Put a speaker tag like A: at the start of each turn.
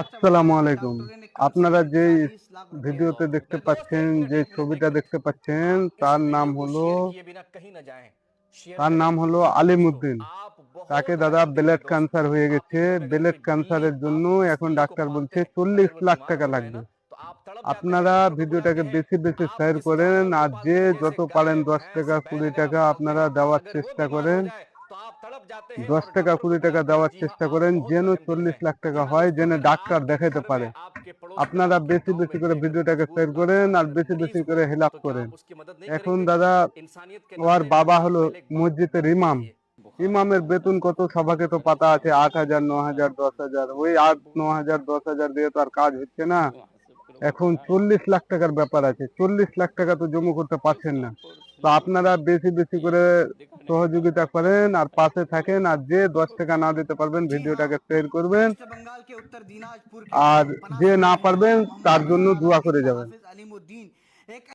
A: আসসালামু আলাইকুম আপনারা যে ভিডিওতে দেখতে পাচ্ছেন যে ছবিটা দেখতে পাচ্ছেন, তার নাম হলো তার নাম হলো আলিমুদ্দিন। তাকে দাদা ব্লাড ক্যান্সার হয়ে গেছে। ব্লাড ক্যান্সারের জন্য এখন ডাক্তার বলছে চল্লিশ লাখ টাকা লাগবে। আপনারা ভিডিওটাকে বেশি বেশি শেয়ার করেন আর যে যত পারেন দশ টাকা, কুড়ি টাকা আপনারা দেওয়ার চেষ্টা করেন। দশ টাকা কুড়ি টাকা দেওয়ার চেষ্টা করেন যেন চল্লিশ লাখ টাকা হয় যেন ডাক্তার দেখাইতে পারে। আপনারা বেশি বেশি করে ভিডিওটাকে শেয়ার করেন আর বেশি বেশি করে হেলাপ করেন। এখন দাদা ওর বাবা হলো মসজিদের ইমাম। ইমামের বেতন কত? সবাকে তো পাতা আছে আট হাজার ন হাজার দশ হাজার। ওই আট ন হাজার দশ হাজার দিয়ে তো আর কাজ হচ্ছে না। এখন চল্লিশ লাখ টাকার ব্যাপার আছে। চল্লিশ লাখ টাকা তো জমা করতে পারছেন না। তো আপনারা বেশি বেশি করে সহযোগিতা করেন আর পাশে থাকেন আর যে দশ টাকা না দিতে পারবেন ভিডিওটাকে শেয়ার করবেন।
B: আর যে না পারবেন তার জন্য দোয়া করে যাবেন।